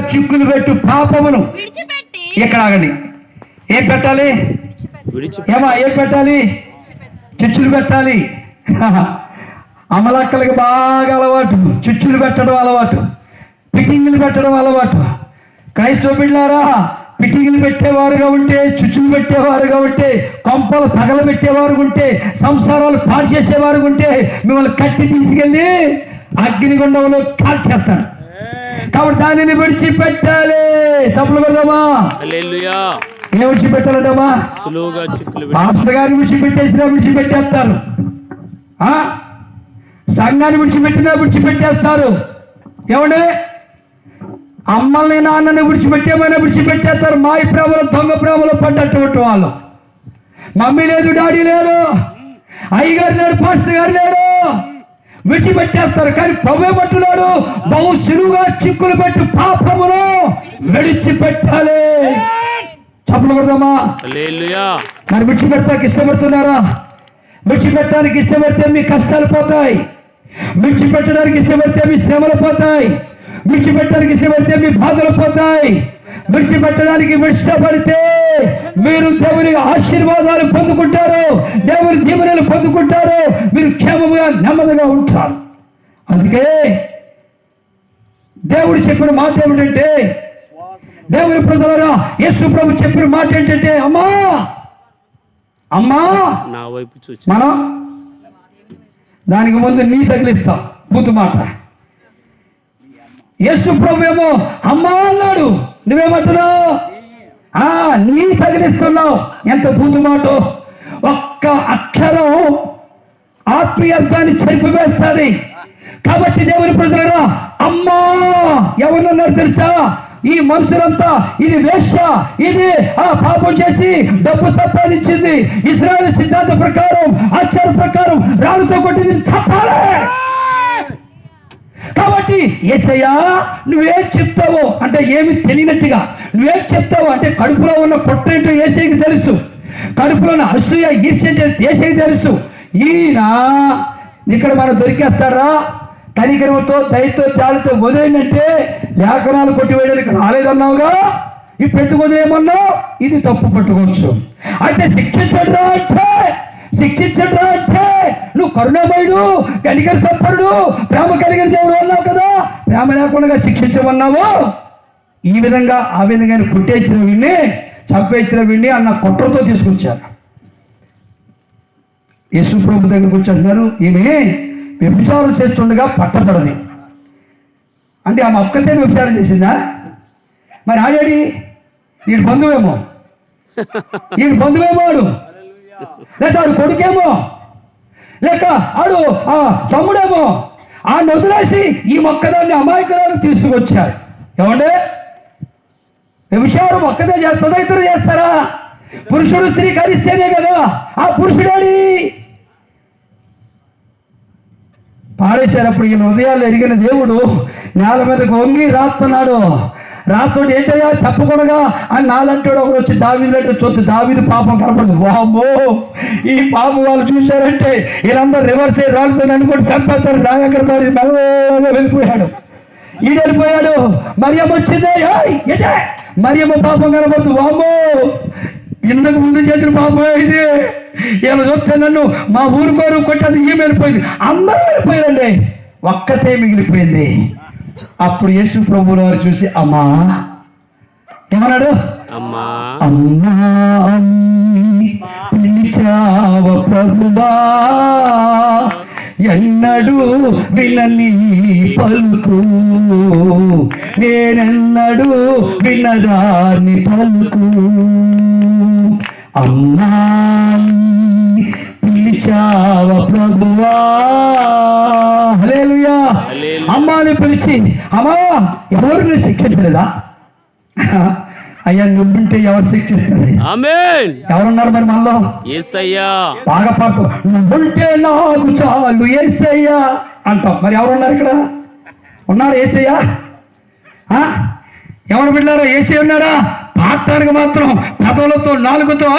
చిక్కులు పెట్టు పాపమును. విడిచిపెట్టి. ఇక్కడ ఆగండి. ఏం పెట్టాలి? ఏమా ఏం పెట్టాలి? చిచ్చులు పెట్టాలి. అమలక్కలకి బాగా అలవాటు. చిచ్చులు పెట్టడం అలవాటు. పిటింగులు పెట్టడం అలవాటు. క్రైస్తవ బిడ్డారా పిటింగులు పెట్టేవారుగా ఉంటే చుచ్చులు పెట్టేవారుగా ఉంటే కొంపలు తగలబెట్టేవారు ఉంటే సంసారాలు పాడు చేసేవారు ఉంటే మిమ్మల్ని కట్టి తీసుకెళ్ళి అగ్నిగుండంలో కాల్చేస్తాను కాబట్టి దానిని విడిచిపెట్టాలి. చప్పులు హల్లెలూయా. ఏం విడిచిపెట్టాలంటమ్మా? సులువుగా చిక్కులు పాస్టర్ గారిని విడిచిపెట్టేసినా విడిచిపెట్టేస్తారు? సంఘాన్ని విడిచిపెట్టినా విడిచిపెట్టేస్తారు. ఏమండి? అమ్మల్ని నాన్నని విడిచిపెట్టేమైనా విడిచిపెట్టేస్తారు? మాయ ప్రేమలో దొంగ ప్రేమలో పడ్డటువంటి వాళ్ళు. మమ్మీ లేదు డాడీ లేడు అయ్యగారు లేడు పాస్టర్ గారు లేడు. విడిచిపెట్టేస్తారు. కానీ ప్రభు పట్టున్నాడు బహు సులువుగా చిక్కులు పెట్టి పాపమును విడిచిపెట్టాలి. చప్పలు కొడదామా? మరి విడిచిపెడతానికి ఇష్టపడుతున్నారా? విడిచిపెట్టడానికి ఇష్టపడితే మీ కష్టాలు పోతాయి. విడిచిపెట్టడానికి ఇష్టపడితే మీ శ్రమలు పోతాయి. విడిచిపెట్టడానికి ఇష్టపడితే మీ బాధలు పోతాయి. విడిచిపెట్టడానికి ఇష్టపడితే మీరు దేవుని ఆశీర్వాదాలు పొందుకుంటారు. దేవుని దీవెనలు పొందుకుంటారు మీరు క్షేమముగా నెమ్మదిగా ఉంటారు. అందుకే దేవుడు చెప్పిన మాట ఏమిటంటే దేవుని ప్రజలరా యేసు ప్రభు చెప్పిన మాట ఏంటంటే అమ్మా! అమ్మా! నా వైపు చూచి. మనం దానికి ముందు నీ తగిలిస్తాం. బూతు మాట. యేసు ప్రభు ఏమో అమ్మా అన్నాడు. నువ్వేమంటున్నావు? ఆ నీ తగిలిస్తున్నావు. ఎంత బూతు మాట. ఒక్క అక్షరం ఆత్మీయ అర్థాన్ని కాబట్టి దేవుని ప్రజలరా అమ్మా ఎవరున్నారు తెలుసా? ఈ మనుషులంతా ఇది వేష ఇది ఆ పాపం చేసి డబ్బు సంపాదించింది. ఇస్రాయల్ సిద్ధాంత ప్రకారం ఆచార ప్రకారం రాళ్ళతో కొట్టింది. చెప్పాలి. కాబట్టి ఏసయ్యా నువ్వేం చెప్తావో అంటే ఏమి తెలియనట్టుగా నువ్వేం చెప్తావో అంటే కడుపులో ఉన్న పొట్టేంటో ఏసైకి తెలుసు. కడుపులో అసూయ ఈర్ష్యంటే ఏసైకి తెలుసు. ఈయన ఇక్కడ మనం దొరికేస్తారా? కనికరంతో దయతో జాలితో వదిలేంటే లేఖనాలు కొట్టివేయడానికి రాలేదన్నావుగా? ఈ ప్రతి వదిలేయమన్నావు ఇది తప్పు పట్టుకోవచ్చు. అయితే శిక్షించడరా అంటే? శిక్షించడరా అంటే? నువ్వు కరుణామయుడు కనికర సంపరుడు ప్రేమ కలిగిన దేవుడు అన్నావు కదా? ప్రేమ లేకుండా శిక్షించమన్నావు? ఈ విధంగా ఆ విధంగా కుట్టేసిన వీడిని చంపేసిన వీడిని అన్న కుట్రతో తీసుకొచ్చారు. యేసు ప్రభు దగ్గరకు వచ్చి ఈమె వ్యభిచారం చేస్తుండగా పట్టబడది అంటే ఆమె అక్కతే వ్యభిచారం చేసిందా? మరి ఆడాడి ఈయన బంధువేమో? ఈయన బంధువేమో ఆడు? లేక ఆడు కొడుకేమో? లేక ఆడు ఆ తమ్ముడేమో? ఆ వదిలేసి ఈ మొక్కదాన్ని అమాయకురాలు తీసుకొచ్చారు. ఏమంటే వ్యభిచారం ఒక్కదే చేస్తుందా ఇద్దరు చేస్తారా? పురుషుడు స్త్రీ కలిస్తేనే కదా ఆ పురుషుడాడి? పాడేశారప్పుడు ఈయన హృదయాలు ఎరిగిన దేవుడు నేల మీదకు వంగి రాస్తున్నాడు. రాస్తుంటే ఏంటయ్యా? చెప్పకూడగా అని నాలంటాడు ఒకడు వచ్చి దావిలంటే చూస్తే దావిది పాపం కనపడదు. వామో ఈ పాపం వాళ్ళు చూశారంటే వీళ్ళందరూ రివర్స్ రాలుతుంది అనుకోండి చంపేస్తారు. నాయకుడు మరి వెళ్ళిపోయాడు. ఈడు వెళ్ళిపోయాడు మరియమ్మ వచ్చిందే. ఏంటే? మరియమ్మ పాపం కనపడుతుంది వామ్మో! ఇంతకు ముందు చేసిన పాపం ఇది ఈయన చూస్తే నన్ను మా ఊరు కోరు కొట్టేది ఈమె వెళ్ళిపోయింది. అందరూ వెళ్ళిపోయారండి. ఒక్కతే మిగిలిపోయింది. అప్పుడు యేసు ప్రభువు వారు చూసి అమ్మా! ఏమన్నాడు? అమ్మా! అమ్మా పిలిచావ ప్రభువా? ఎన్నడూ వినని పలుకు. నేనెన్నడూ వినదాని పలుకు. అమ్మా పిలిచావ ప్రభువా. అమ్మాని పిలిచి అమ్మా ఎవరిని శిక్షించలేదా? అయ్యా నువ్వుంటే ఎవరు శిక్షిస్తారు ఆమేన్. ఎవరున్నారు మరి మనలో? యేసయ్యా బాగా పాడుతూ నువ్వుంటే నాకు చాలు ఏసయ్యా అంటాం. మరి ఎవరున్నారు ఇక్కడ? ఉన్నారు ఏసయ్యా? ఆ? ఎవరు బిడ్డారా ఏసీ ఉన్నాడా? పాడటానికి మాత్రం పదవులతో నాలుగుతో?